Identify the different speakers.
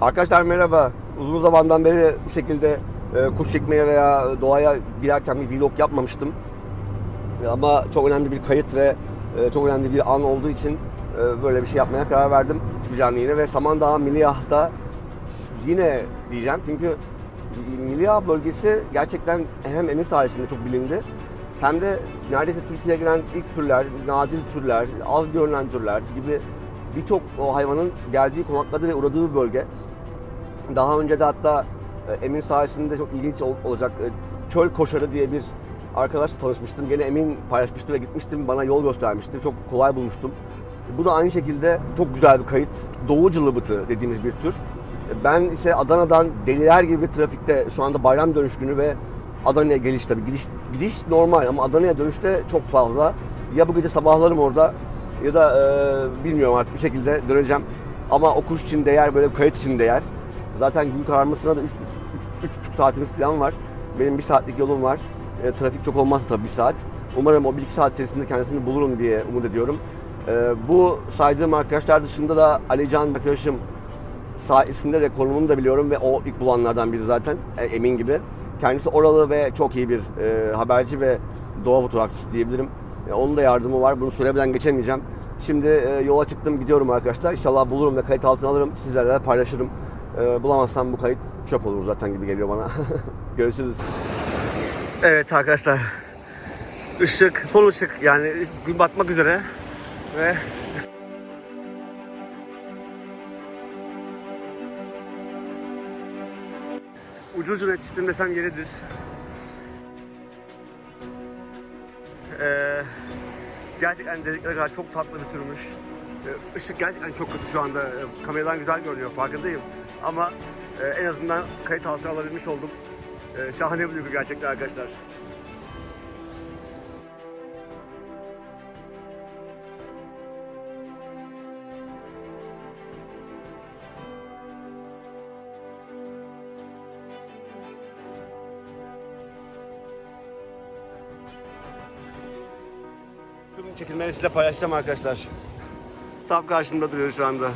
Speaker 1: Arkadaşlar merhaba. Uzun zamandan beri bu şekilde e, kuş çekmeye veya doğaya girerken bir vlog yapmamıştım. E, Ama çok önemli bir kayıt ve e, çok önemli bir an olduğu için e, böyle bir şey yapmaya karar verdim. Bir canlı yine ve Samandağ Miliyah'ta yine diyeceğim çünkü Miliyah bölgesi gerçekten hem Emin sayesinde çok bilindi hem de neredeyse Türkiye'ye gelen ilk türler, nadir türler, az görülen türler gibi birçok hayvanın geldiği, konakladığı ve uğradığı bir bölge. Daha önce de hatta e, Emin sayesinde çok ilginç ol- olacak e, çöl koşarı diye bir arkadaşla tanışmıştım. Gene Emin paylaşmıştı ve gitmiştim bana yol göstermişti. Çok kolay bulmuştum. Bu da aynı şekilde çok güzel bir kayıt. Doğu cılıbıtı dediğimiz bir tür. Ben ise Adana'dan deliler gibi trafikte şu anda bayram dönüş günü ve Adana'ya geliş tabii. Gidiş, gidiş normal ama Adana'ya dönüşte çok fazla. Ya bu gece sabahlarım orada ya da e, bilmiyorum artık bir şekilde döneceğim. Ama o kuş için değer, böyle bir kayıt için değer. Zaten gün kararmasına da 3,5 saatimiz falan var. Benim bir saatlik yolum var. E, trafik çok olmaz tabii bir saat. Umarım o 1-2 saat içerisinde kendisini bulurum diye umut ediyorum. E, bu saydığım arkadaşlar dışında da Alican arkadaşım sayesinde de konumunu da biliyorum ve o ilk bulanlardan biri zaten e, emin gibi. Kendisi oralı ve çok iyi bir e, haberci ve doğa fotoğrafçısı diyebilirim. E, onun da yardımı var. Bunu söylemeden geçemeyeceğim. Şimdi e, yola çıktım gidiyorum arkadaşlar. İnşallah bulurum ve kayıt altına alırım. Sizlerle de paylaşırım. E, bulamazsam bu kayıt çöp olur zaten gibi geliyor bana. Görüşürüz. Evet arkadaşlar. Işık, son ışık yani gün batmak üzere ve ucu ucuna yetiştim desem yeridir. Ee, gerçekten dedikleri kadar çok tatlı bir türmüş. Ee, ışık gerçekten çok kötü şu anda. Ee, kameradan güzel görünüyor farkındayım. Ama e, en azından kayıt altına alabilmiş oldum. Ee, şahane bir duygu gerçekten arkadaşlar. Tüm çekilmeleri size paylaşacağım arkadaşlar. Tam karşımda duruyor şu anda.